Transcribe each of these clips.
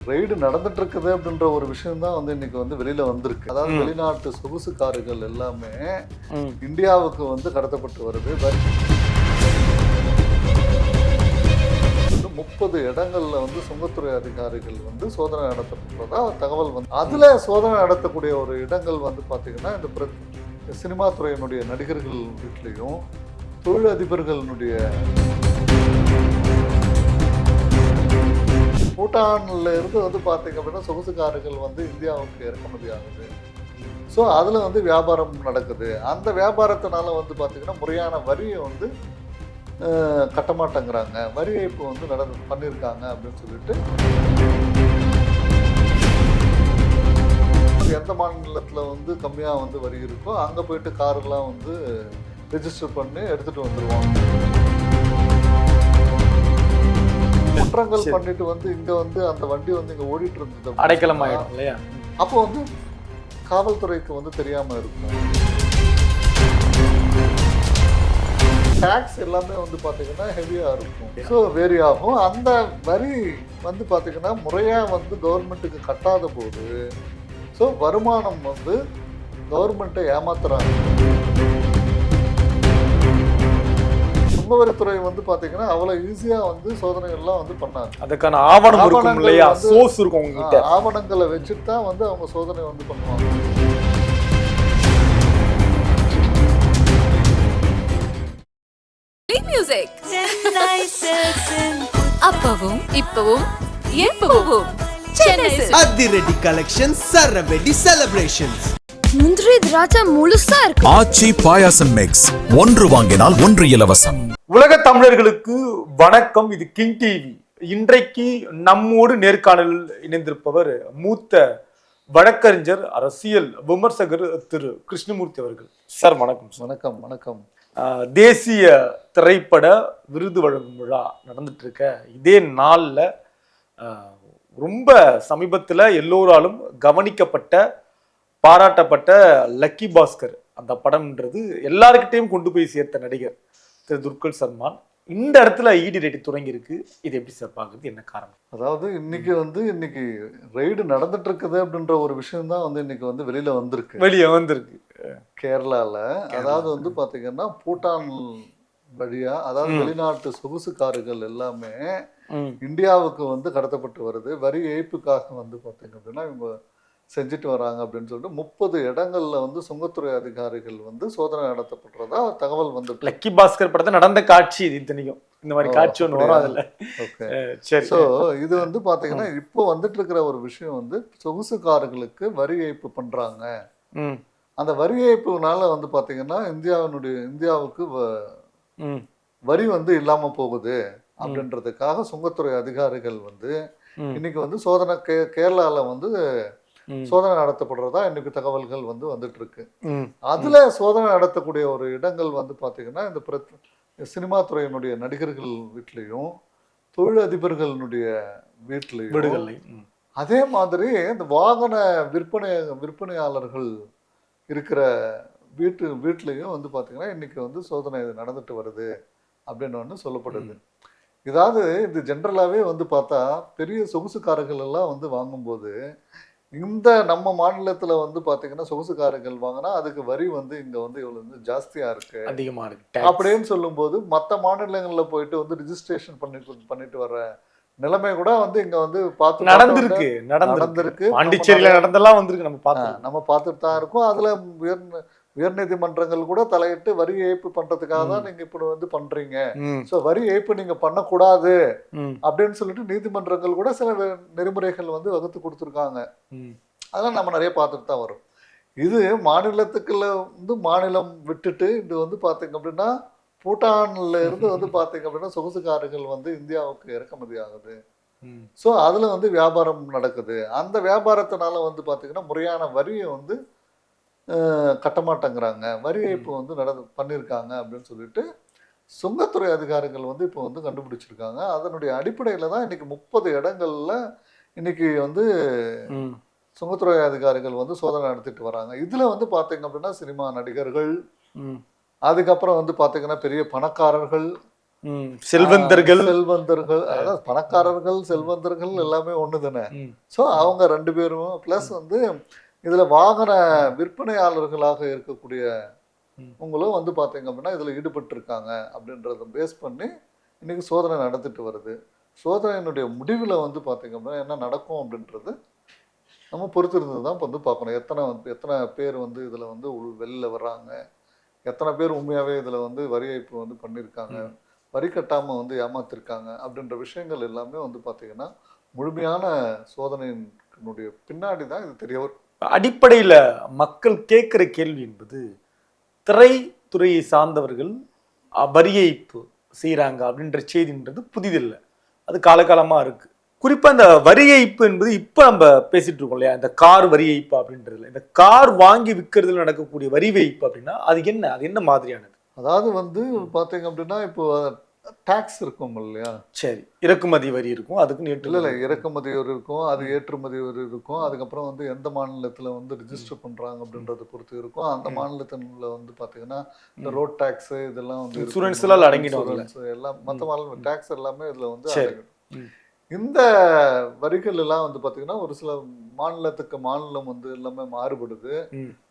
Raid நடந்துட்டு இருக்குது அப்படின்ற ஒரு விஷயம் தான் வந்து இன்னைக்கு வந்து வெளியில வந்திருக்கு அதாவது. வெளிநாட்டு சொகுசு கார்கள் எல்லாமே. இந்தியாவுக்கு வந்து கடத்தப்பட்டு வருது வரி- முப்பது இடங்கள்ல வந்து சுங்கத்துறை அதிகாரிகள் வந்து சோதனை நடத்தப்பட்டதா தகவல் வந்து அதுல சோதனை நடத்தக்கூடிய ஒரு இடங்கள் வந்து பாத்தீங்கன்னா இந்த சினிமா துறையினுடைய நடிகர்கள் வீட்லயும் தொழில் பூட்டானில் இருந்து வந்து பார்த்தீங்க அப்படின்னா சொகுசு வந்து இந்தியாவுக்கு இறக்குமதி ஆகுது. ஸோ அதில் வந்து வியாபாரம் நடக்குது. அந்த வியாபாரத்தினால வந்து பார்த்திங்கன்னா முறையான வரியை வந்து கட்ட மாட்டேங்கிறாங்க வரி ஏய்ப்பு வந்து நடந்து பண்ணியிருக்காங்க அப்படின்னு சொல்லிட்டு. எந்த மாநிலத்தில் வந்து கம்மியாக வந்து வரி இருக்கோ அங்கே போயிட்டு காரெல்லாம் வந்து ரிஜிஸ்டர் பண்ணி எடுத்துகிட்டு வந்துடுவாங்க குற்றங்கள். பண்ணிட்டு வந்து இங்க வந்து அந்த வண்டி வந்து இங்க ஓடிட்டு இருந்தது அடைக்கலம் ஆயிடும் இல்லையா? அப்போ வந்து காவல்துறைக்கு வந்து தெரியாம இருக்கும். டேக்ஸ் எல்லாமே வந்து பாத்தீங்கன்னா ஹெவியா இருக்கும். ஸோ வேரி ஆகும். அந்த வரி வந்து பாத்தீங்கன்னா முறையா வந்து கவர்மெண்ட்டுக்கு கட்டாத போது ஸோ வருமானம் வந்து கவர்மெண்ட்டை ஏமாத்துறாங்க. சுங்கவரித்துறை வந்து பாத்தீங்கன்னா அவ்வளவு ஈஸியா வந்து சோதனைகள்லாம் வந்து பண்ணாங்க. அதுக்கான ஆவணம் இருக்கும் இல்லையா? சோர்ஸ் இருக்கும் உங்ககிட்ட. ஆவணங்களை வச்சுட்டு தான் வந்து அவங்க சோதனை வந்து பண்ணுவாங்க. மியூசிக் அப்பவும் இப்பவும் எப்பவும். அதிரடி கலெக்ஷன் சரவெடி செலிப்ரேஷன்ஸ் முந்திரி திராட்சை முழுசா இருக்கு. ஆச்சி பாயாசம் மிக்ஸ் ஒன்று வாங்கினால் ஒன்று இலவசம். உலக தமிழர்களுக்கு வணக்கம். இது கிங் டிவி. இன்றைக்கு நம்மோடு நேர்காணலில் இணைந்திருப்பவர் மூத்த வழக்கறிஞர் அரசியல் விமர்சகர் திரு கிருஷ்ணமூர்த்தி அவர்கள். சார் வணக்கம். வணக்கம் வணக்கம். தேசிய திரைப்பட விருது வழங்கும் விழா நடந்துட்டு இருக்க இதே நாளில் ரொம்ப சமீபத்தில் எல்லோராலும் கவனிக்கப்பட்ட பாராட்டப்பட்ட லக்கி பாஸ்கர் அந்த படம்ன்றது எல்லாருக்கிட்டையும் கொண்டு போய் சேர்த்த நடிகர். திரு துர்கல் சல்மான் இந்த இடத்துல ஈடி ரேட்டி தொடங்கி இருக்கு இது எப்படி சார் பார்க்குறது? என்ன காரணம்? அதாவது இன்னைக்கு வந்து இன்னைக்கு ரெய்டு நடந்துட்டு இருக்குது அப்படின்ற ஒரு விஷயம் தான் வந்து இன்னைக்கு வந்து வெளியில வந்திருக்கு. வெளியே வந்திருக்கு. கேரளால. அதாவது வந்து பாத்தீங்கன்னா பூட்டான் வழியா அதாவது. வெளிநாட்டு சொகுசு கார்கள் எல்லாமே. இந்தியாவுக்கு வந்து கடத்தப்பட்டு வருது. வரி ஏய்ப்புக்காக வந்து பாத்தீங்க அப்படின்னா இவங்க செஞ்சுட்டு வராங்க அப்படின்னு சொல்லிட்டு முப்பது இடங்கள்ல வந்து சுங்கத்துறை அதிகாரிகள் வந்து சோதனை நடத்தப்படுறதா தகவல் வந்து லக்கி பாஸ்கர் படத்தை நடந்த காட்சி இது இத்தனைக்கும். இந்த மாதிரி காட்சி ஒன்று வரும்? அதில். ஓகே சரி. ஸோ இது வந்து பாத்தீங்கன்னா இப்போ வந்துட்டு இருக்கிற ஒரு விஷயம் வந்து சொகுசு கார்களுக்கு வரி ஏய்ப்பு பண்றாங்க. ம். அந்த வரி ஏய்ப்புனால வந்து பாத்தீங்கன்னா இந்தியாவினுடைய இந்தியாவுக்கு வரி வந்து இல்லாம போகுது அப்படின்றதுக்காக சுங்கத்துறை அதிகாரிகள் வந்து இன்னைக்கு வந்து சோதனை கே கேரளால வந்து. சோதனை நடத்தப்படுறதா இன்னைக்கு தகவல்கள் வந்து வந்துட்டு இருக்கு. அதுல சோதனை நடத்தக்கூடிய ஒரு இடங்கள் வந்து பாத்தீங்கன்னா இந்த சினிமா துறையினுடைய நடிகர்கள் வீட்லயும் தொழில் அதிபர்களுடைய வீட்லயும் விடுதலை ம். அதே மாதிரி இந்த வாகன விற்பனை விற்பனையாளர்கள் இருக்கிற வீட்டு வீட்லேயும் வந்து பார்த்தீங்கன்னா இன்னைக்கு வந்து சோதனை நடந்துட்டு வருது அப்படின்னு ஒன்று சொல்லப்படுது. இதாவது இது ஜென்ரலாகவே வந்து பார்த்தா பெரிய சொகுசுக்காரர்கள் எல்லாம் வந்து வாங்கும்போது இந்த நம்ம மாநிலத்தில் வந்து பார்த்தீங்கன்னா சொகுசுக்காரர்கள் வாங்கினா அதுக்கு வரி வந்து இங்கே வந்து இவ்வளோ வந்து ஜாஸ்தியாக இருக்கு. அதிகமா இருக்கு. அப்படின்னு சொல்லும்போது மற்ற மாநிலங்களில் போயிட்டு வந்து ரிஜிஸ்ட்ரேஷன் பண்ணிட்டு பண்ணிட்டு வர நிலைமை கூட வந்து இங்க வந்து பார்த்து நடந்திருக்கு நடந்திருக்கு. நடந்திருக்கு. பாண்டிச்சேரியில நடந்தெல்லாம் வந்திருக்கு நம்ம ஆ, பார்த்தோம் நம்ம பார்த்துட்டு தான் இருக்கோம். அதுல உயர்நீதிமன்றங்கள் கூட தலையிட்டு வரி ஏய்ப்பு பண்றதுக்காக தான் நீங்க இப்படி வந்து பண்றீங்க. சோ வரி ஏய்ப்பு நீங்க பண்ணக்கூடாது அப்படின்னு சொல்லிட்டு நீதிமன்றங்கள் கூட சில நெறிமுறைகள் வந்து வகுத்து கொடுத்துருக்காங்க. அதெல்லாம் நம்ம நிறைய பார்த்துட்டு தான் வரும். இது மாநிலத்துக்குள்ள வந்து மாநிலம் விட்டுட்டு இது வந்து பாத்தீங்க அப்படின்னா பூட்டான்ல இருந்து வந்து பாத்தீங்க அப்படின்னா சொகுசுக்காரர்கள் வந்து இந்தியாவுக்கு இறக்குமதி ஆகுது. ஸோ அதில் வந்து வியாபாரம் நடக்குது. அந்த வியாபாரத்தினால வந்து பார்த்தீங்கன்னா முறையான வரியை வந்து கட்ட மாட்டேங்கிறாங்க வரி ஏய்ப்பு வந்து நட பண்ணியிருக்காங்க அப்படின்னு சொல்லிட்டு சுங்கத்துறை அதிகாரிகள் வந்து இப்போ வந்து கண்டுபிடிச்சிருக்காங்க. அதனுடைய அடிப்படையில் தான் இன்னைக்கு முப்பது இடங்கள்ல இன்னைக்கு வந்து சுங்கத்துறை அதிகாரிகள் வந்து சோதனை நடத்திட்டு வராங்க. இதில் வந்து பார்த்தீங்க அப்படின்னா சினிமா நடிகர்கள் அதுக்கப்புறம் வந்து பார்த்தீங்கன்னா பெரிய பணக்காரர்கள் செல்வந்தர்கள். செல்வந்தர்கள். அதாவது பணக்காரர்கள் செல்வந்தர்கள் எல்லாமே ஒன்று தானே ஸோ அவங்க ரெண்டு பேரும் ப்ளஸ் வந்து இதுல வாகன விற்பனையாளர்களாக இருக்கக்கூடிய. உங்களும் வந்து பார்த்தீங்க அப்படின்னா இதுல ஈடுபட்டிருக்காங்க அப்படின்றத பேஸ் பண்ணி இன்னைக்கு சோதனை நடந்துட்டு வருது. சோதனையினுடைய முடிவில் வந்து பார்த்தீங்க அப்படின்னா என்ன நடக்கும் அப்படின்றது நம்ம பொறுத்திருந்து தான் வந்து பார்க்கணும். எத்தனை வந்து எத்தனை பேர் வந்து இதில் வந்து வெளில வர்றாங்க? எத்தனை பேர் உண்மையாகவே இதில் வந்து வரி ஏய்ப்பு வந்து பண்ணியிருக்காங்க? வரி கட்டாமல் வந்து ஏமாத்திருக்காங்க அப்படின்ற விஷயங்கள் எல்லாமே வந்து பார்த்தீங்கன்னா முழுமையான சோதனையினுடைய பின்னாடி தான் இது தெரிய வரும். அடிப்படையில் மக்கள் கேட்குற கேள்வி என்பது திரைத்துறையை சார்ந்தவர்கள் வரி ஏய்ப்பு செய்கிறாங்க அப்படின்ற செய்தின்றது புதிதில்லை. அது காலகாலமாக இருக்குது குறிப்பாக இந்த வரி ஏய்ப்பு என்பது இப்போ நம்ம பேசிகிட்டு இருக்கோம் இல்லையா? இந்த கார் வரி ஏய்ப்பு அப்படின்றதுல. இந்த கார் வாங்கி விற்கிறதுல நடக்கக்கூடிய வரி வைப்பு அப்படின்னா அது என்ன? அது என்ன மாதிரியானது? அதாவது வந்து பார்த்தீங்க அப்படின்னா இப்போ டாக்ஸ் இருக்கும் இல்லையா? சரி இறக்குமதி வரி இருக்கும் அதுக்கு இல்லை நேற்று இல்லை இறக்குமதி ஒரு இருக்கும் அது ஏற்றுமதி ஒரு இருக்கும் அதுக்கப்புறம் வந்து எந்த மாநிலத்தில் வந்து ரிஜிஸ்டர் பண்ணுறாங்க அப்படின்றத பொறுத்து இருக்கும். அந்த மாநிலத்தில் வந்து பார்த்தீங்கன்னா இந்த ரோட் டேக்ஸ் இதெல்லாம் வந்து. Insurance எல்லாம் அடங்கிடும் எல்லாம் மற்ற மாநில டேக்ஸ் எல்லாமே இதில் வந்து. அடங்கிடும். இந்த வரிகள் எல்லாம் வந்து பார்த்தீங்கன்னா ஒரு சில மாநிலத்துக்கு மாநிலம் வந்து எல்லாமே மாறுபடுது.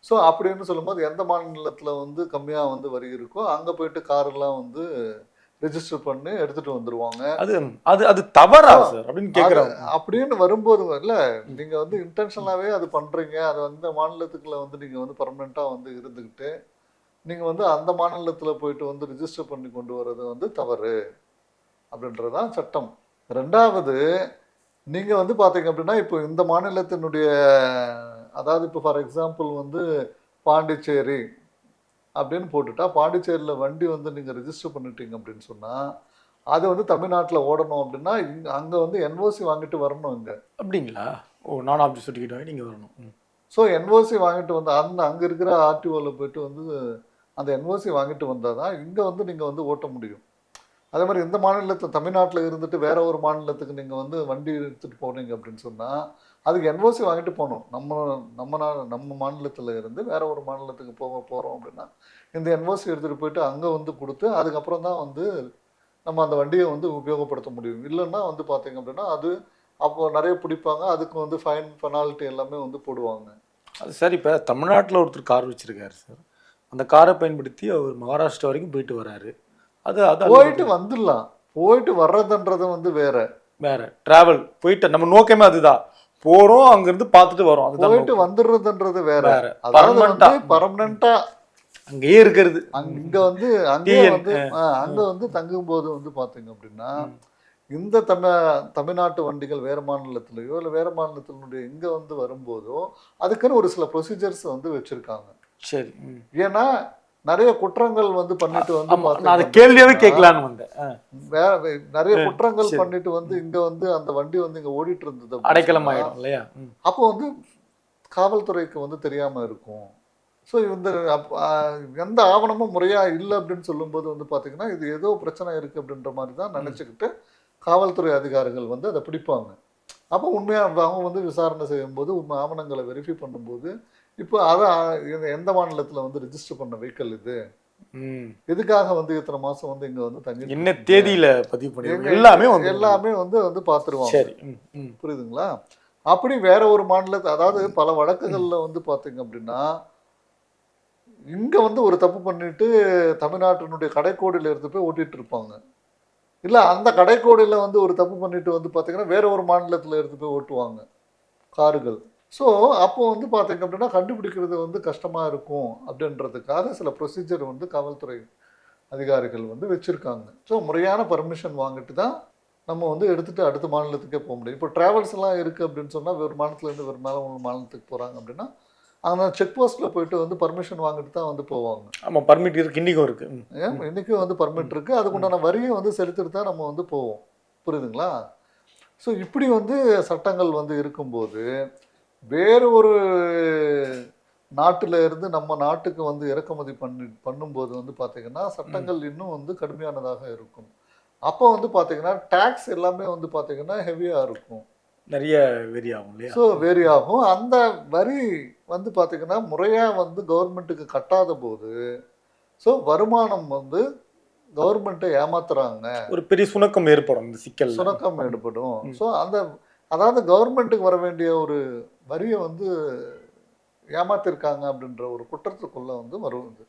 ஸோ அப்படின்னு சொல்லும்போது எந்த மாநிலத்தில் வந்து கம்மியாக வந்து வரி இருக்கோ அங்கே போயிட்டு காரெல்லாம் வந்து ரெஜிஸ்டர் பண்ணி எடுத்துட்டு வந்துருவாங்க. அது அது அது தவறா சார்? அப்படின்னு கேட்குறாங்க அப்படின்னு வரும்போது இல்ல நீங்க வந்து இன்டென்ஷனலாவே அது பண்றீங்க. அது வந்து மாநிலத்துக்குள்ள வந்து நீங்க வந்து பர்மனெண்டா வந்து இருந்துக்கிட்டு நீங்க வந்து அந்த மாநிலத்துல போயிட்டு வந்து ரிஜிஸ்டர் பண்ணி கொண்டு வர்றது வந்து தவறு. அப்படின்றதுதான் சட்டம். ரெண்டாவது நீங்க வந்து பாத்தீங்க அப்படின்னா இப்போ இந்த மாநிலத்தினுடைய அதாவது இப்போ ஃபார் எக்ஸாம்பிள் வந்து பாண்டிச்சேரி அப்படின்னு போட்டுட்டா பாண்டிச்சேரியில் வண்டி வந்து நீங்கள் ரெஜிஸ்டர் பண்ணிட்டீங்க அப்படின்னு சொன்னால் அது வந்து தமிழ்நாட்டில் ஓடணும் அப்படின்னா இங்க அங்கே வந்து என்ஓசி வாங்கிட்டு வரணும் இங்கே. அப்படிங்களா? ஓ நான் ஆப்ஜெக்ட் சர்டிஃபிகேட் நீங்க வரணும். ஸோ என்ஓசி வாங்கிட்டு வந்து அந்த அங்கே இருக்கிற ஆர்டிஓவில் போயிட்டு வந்து அந்த என்ஓசி வாங்கிட்டு வந்தால் தான் இங்கே வந்து நீங்கள் வந்து ஓட்ட முடியும். அதே மாதிரி இந்த மாநிலத்தில் தமிழ்நாட்டில் இருந்துட்டு வேற ஒரு மாநிலத்துக்கு நீங்கள் வந்து வண்டி எடுத்துகிட்டு போனீங்க அப்படின்னு சொன்னால் அதுக்கு என்ஓசி வாங்கிட்டு போகணும். நம்ம நம்ம நா நம்ம மாநிலத்தில் இருந்து வேற ஒரு மாநிலத்துக்கு போக போகிறோம் அப்படின்னா இந்த என்ஓசி எடுத்துகிட்டு போயிட்டு அங்கே வந்து கொடுத்து அதுக்கப்புறம் தான் வந்து நம்ம அந்த வண்டியை வந்து உபயோகப்படுத்த முடியும். இல்லைன்னா வந்து பார்த்தீங்க அப்படின்னா அது அப்போ நிறைய பிடிப்பாங்க. அதுக்கு வந்து ஃபைன் பெனால்ட்டி எல்லாமே வந்து போடுவாங்க. அது சார் இப்போ தமிழ்நாட்டில் ஒருத்தர் கார் வச்சிருக்காரு சார். அந்த காரை பயன்படுத்தி அவர் மகாராஷ்டிரா வரைக்கும் போயிட்டு வராரு. அது அது போயிட்டு வந்துடலாம். போயிட்டு வர்றதுன்றது வந்து வேற. வேற. டிராவல் போயிட்டு நம்ம நோக்கமே அதுதான். போறோம் அங்கிருந்து பார்த்துட்டு வரோம். அதுதான் போயிட்டு. வந்துடுறதுன்றது வேற. அதாவது வந்து. பர்மனண்டா அங்கேயே இருக்கிறது. இங்க வந்து அங்கே TN, வந்து அங்க வந்து தங்கும்போது வந்து பாத்தீங்க அப்படின்னா இந்த தமிழ் தமிழ்நாட்டு வண்டிகள் வேற மாநிலத்திலயோ இல்ல வேற மாநிலத்தினுடைய இங்க வந்து வரும்போதோ அதுக்குன்னு ஒரு சில ப்ரொசீஜர்ஸ் வந்து வச்சிருக்காங்க. சரி. ஏன்னா நிறைய குற்றங்கள் வந்து பண்ணிட்டு வந்து நான் கேள்வியாவே கேட்கலான்னு வந்தேன். வேற நிறைய குற்றங்கள். பண்ணிட்டு வந்து இங்க வந்து அந்த வண்டி வந்து இங்க ஓடிட்டு இருந்தது அடைக்கலம் ஆயிடும் இல்லையா. அப்போ வந்து காவல்துறைக்கு வந்து தெரியாம இருக்கும். ஸோ இந்த எந்த ஆவணமும் முறையா இல்லை அப்படின்னு சொல்லும்போது வந்து பாத்தீங்கன்னா இது ஏதோ பிரச்சனை இருக்கு அப்படின்ற மாதிரி தான் நினைச்சுக்கிட்டு காவல்துறை அதிகாரிகள் வந்து அதை பிடிப்பாங்க. அப்போ உண்மையா அவங்க வந்து விசாரணை செய்யும்போது உண்மை ஆவணங்களை வெரிஃபை பண்ணும்போது இப்போ அதை எந்த- மாநிலத்துல வந்து ரிஜிஸ்டர் பண்ண வெஹிக்கல் இது. எதுக்காக வந்து இத்தனை மாசம் வந்து இங்க வந்து தங்கி என்ன தேதியில பதிவு பண்ணி எல்லாமே வந்து எல்லாமே வந்து வந்து பார்த்துருவாங்க சரி. புரியுதுங்களா? அப்படி வேற ஒரு மாநிலத்தை அதாவது பல வழக்குகள்ல வந்து பாத்தீங்க அப்படின்னா இங்க வந்து ஒரு தப்பு பண்ணிட்டு தமிழ்நாட்டினுடைய கடைக்கோடியில எடுத்து போய் ஓட்டிட்டு இருப்பாங்க. இல்ல அந்த கடைக்கோடியில வந்து ஒரு தப்பு பண்ணிட்டு வந்து பாத்தீங்கன்னா வேற ஒரு மாநிலத்துல எடுத்து போய் ஓட்டுவாங்க. காருகள். ஸோ அப்போ வந்து பார்த்தீங்க அப்படின்னா கண்டுபிடிக்கிறது வந்து கஷ்டமா இருக்கும் அப்படின்றதுக்காக சில ப்ரொசீஜர் வந்து காவல்துறை அதிகாரிகள் வந்து வச்சிருக்காங்க. ஸோ முறையான பர்மிஷன் வாங்கிட்டு தான் நம்ம வந்து எடுத்துட்டு அடுத்த மாநிலத்துக்கே போக முடியும். இப்போ டிராவல்ஸ் எல்லாம் இருக்கு அப்படின்னு சொன்னா வேறு மாநிலத்துலேருந்து வேறு மேலே ஒரு மாநிலத்துக்கு போறாங்க அப்படின்னா அந்த செக் போஸ்ட்ல போயிட்டு வந்து பர்மிஷன் வாங்கிட்டு தான் வந்து போவாங்க. ஆமா பர்மிட் இருக்கு இன்னைக்கும் இருக்கு. ம். ஏன் இன்னைக்கும் வந்து பர்மிட் இருக்கு. அதுக்குண்டான வரியை வந்து செலுத்திட்டு தான் நம்ம வந்து போவோம். புரியுதுங்களா? ஸோ இப்படி வந்து சட்டங்கள் வந்து இருக்கும்போது வேறு ஒரு நாட்டுல இருந்து நம்ம நாட்டுக்கு வந்து இறக்குமதி பண்ணி பண்ணும்போது வந்து பார்த்தீங்கன்னா சட்டங்கள் இன்னும் வந்து கடுமையானதாக இருக்கும். அப்போ வந்து பார்த்தீங்கன்னா டேக்ஸ் எல்லாமே வந்து பார்த்தீங்கன்னா ஹெவியாக இருக்கும். நிறைய வெறி ஆகும் இல்லையா? ஸோ வேரி ஆகும் அந்த வரி வந்து பார்த்தீங்கன்னா முறையாக வந்து கவர்மெண்ட்டுக்கு கட்டாத போது ஸோ வருமானம் வந்து கவர்மெண்ட்டை ஏமாத்துறாங்க. ஒரு பெரிய சுணக்கம் ஏற்படும் இந்த சிக்கல் சுணக்கம் ஏற்படும். ஸோ அந்த அதாவது கவர்மெண்ட்டுக்கு வர வேண்டிய ஒரு வரியை வந்து ஏமாத்திருக்காங்க அப்படின்ற ஒரு குற்றத்துக்குள்ள வந்து வருவது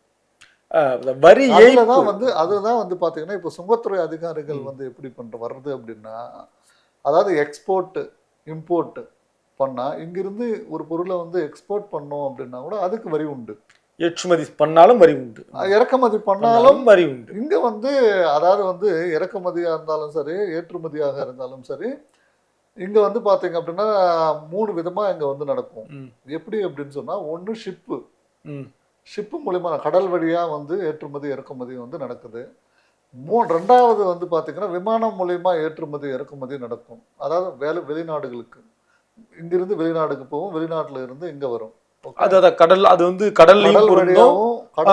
வரி தான் வந்து அதுதான் வந்து பாத்தீங்கன்னா இப்போ சுங்கத்துறை அதிகாரிகள் வந்து எப்படி பண்ற வருது அப்படின்னா அதாவது எக்ஸ்போர்ட் இம்போர்ட் பண்ணா இங்கிருந்து ஒரு பொருளை வந்து எக்ஸ்போர்ட் பண்ணோம் அப்படின்னா கூட அதுக்கு வரி உண்டு. ஏற்றுமதி பண்ணாலும் வரி உண்டு. இறக்குமதி பண்ணாலும் பண்ணாலும் வரி உண்டு. இங்க வந்து அதாவது வந்து இறக்குமதியா இருந்தாலும் சரி ஏற்றுமதியாக இருந்தாலும் சரி இங்க வந்து பாத்தீங்க அப்படின்னா மூணு விதமா இங்க வந்து நடக்கும். எப்படி அப்படின்னு சொன்னா ஒண்ணு ஷிப்பு. ஷிப்பு மூலிமா கடல் வழியா வந்து ஏற்றுமதி இறக்குமதி வந்து நடக்குது. மூ ரெண்டாவது வந்து பாத்தீங்கன்னா விமானம் மூலியமா ஏற்றுமதி இறக்குமதி நடக்கும். அதாவது வேலை வெளிநாடுகளுக்கு. இங்கிருந்து வெளிநாடுக்கு போகும் வெளிநாட்டுல இருந்து இங்க வரும்? அது அத கடல் அது வந்து கடல்லையும் கடல் பொருந்தும்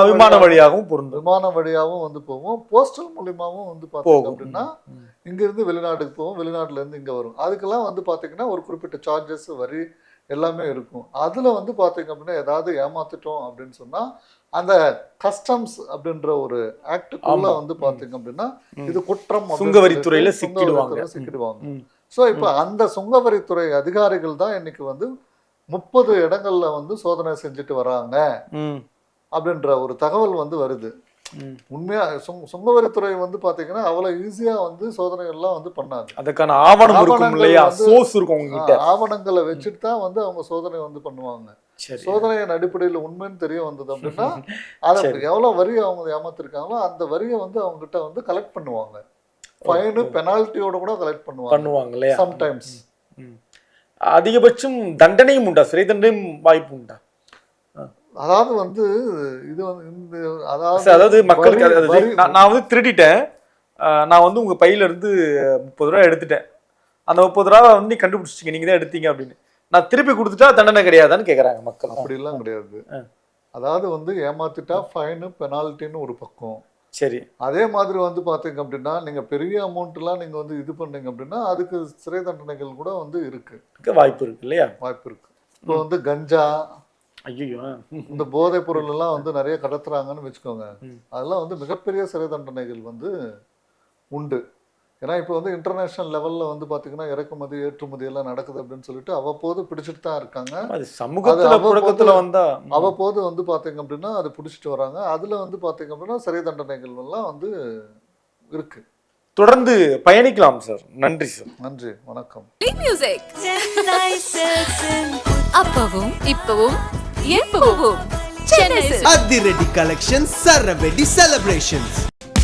விமான வழியாவும், வழியாகவும் பொருந்தும். விமானம் வழியாவும் வந்து போகும். போஸ்டல் மூலியமாவும் வந்து போகும். அப்படின்னா ம், இங்க இருந்து வெளிநாட்டுக்கு போகும். வெளிநாட்டுல இருந்து இங்க வரும். அதுக்கெல்லாம் வந்து பாத்தீங்கன்னா ஒரு குறிப்பிட்ட சார்ஜஸ் வரி எல்லாமே இருக்கும். அதுல வந்து பாத்தீங்க அப்படின்னா ஏதாவது ஏமாத்திட்டோம் அப்படின்னு சொன்னா அந்த கஸ்டம்ஸ் அப்படின்ற ஒரு ஆக்டுக்குள்ள. வந்து பாத்தீங்க அப்படின்னா. இது குற்றம் சுங்கவரித்துறையில சிக்கிடுவாங்க. சிக்கிடுவாங்க. ஸோ இப்போ அந்த சுங்கவரித்துறை அதிகாரிகள் தான் இன்னைக்கு வந்து முப்பது இடங்கள்ல வந்து சோதனை செஞ்சுட்டு வராங்க. அப்படின்ற ஒரு தகவல் வந்து வருது. உண்மையா சுங்க சுங்கவரித்துறை வந்து பாத்தீங்கன்னா அவ்வளவு ஈஸியா வந்து சோதனைகள்லாம் வந்து பண்ணாது அதுக்கான ஆவணம் இருக்கும் இல்லையா? சோர்ஸ் இருக்கும் ஆவணங்களை வச்சுட்டு தான் வந்து அவங்க சோதனை வந்து பண்ணுவாங்க. சோதனையின் அடிப்படையில் உண்மைன்னு தெரிய வந்தது அப்படின்னா அதை சரி. எவ்வளவு வரி அவங்க ஏமாத்திருக்காங்களோ அந்த வரியை வந்து அவங்க கிட்ட வந்து கலெக்ட் பண்ணுவாங்க. ஃபைனு பெனால்ட்டியோட கூட கலெக்ட் பண்ணுவாங்க. பண்ணுவாங்க இல்லையா? சம்டைம்ஸ். அதிகபட்சம் தண்டனையும் உண்டா? சிறை தண்டனையும் வாய்ப்பு உண்டா? அதாவது வந்து இது வந்து இந்த அதாவது மக்களுக்கு அதாவது வரி- நான் வந்து திருடிட்டேன். நான் வந்து உங்க பையில இருந்து முப்பது ரூபா எடுத்துட்டேன். அந்த முப்பது ரூபா வந்து நீ கண்டுபிடிச்சிங்க நீங்க தான் எடுத்தீங்க அப்படின்னு. நான் திருப்பி கொடுத்துட்டா தண்டனை கிடையாதான்னு கேக்குறாங்க மக்கள். அப்படிலாம் கிடையாது. அதாவது வந்து ஏமாத்திட்டா ஃபைனு பெனால்ட்டின்னு ஒரு பக்கம். சரி. அதே மாதிரி வந்து பாத்தீங்க அப்படின்னா நீங்க பெரிய அமௌண்ட்லாம் நீங்க வந்து இது பண்ணீங்க அப்படின்னா அதுக்கு சிறை தண்டனைகள் கூட வந்து இருக்கு. இருக்க வாய்ப்பு இருக்கு இல்லையா? வாய்ப்பு இருக்கு. இப்போ வந்து கஞ்சா ஐயோ இந்த போதைப் பொருள் எல்லாம் வந்து நிறைய கடத்துறாங்கன்னு வச்சுக்கோங்க. அதெல்லாம் வந்து மிகப்பெரிய சிறை தண்டனைகள் வந்து உண்டு. ஏன்னா இப்போ வந்து இன்டர்நேஷனல் லெவல்ல வந்து பாத்தீங்கன்னா இறக்குமதி ஏற்றுமதி எல்லாம் நடக்குது அப்படின்னு சொல்லிட்டு அவ்வப்போது பிடிச்சிட்டு தான் இருக்காங்க. அது சமூகத்துல புழக்கத்துல வந்தா ம். அவ்வப்போது வந்து பாத்தீங்க அப்படின்னா அது பிடிச்சிட்டு வராங்க. அதுல வந்து பாத்தீங்க அப்படின்னா சிறை தண்டனைகள் எல்லாம் வந்து இருக்கு. தொடர்ந்து பயணிக்கலாம் சார். நன்றி சார். நன்றி. வணக்கம். அப்பவும் இப்பவும் எப்பவும். அதிரடி கலெக்ஷன் சரவெடி செலிப்ரேஷன்ஸ்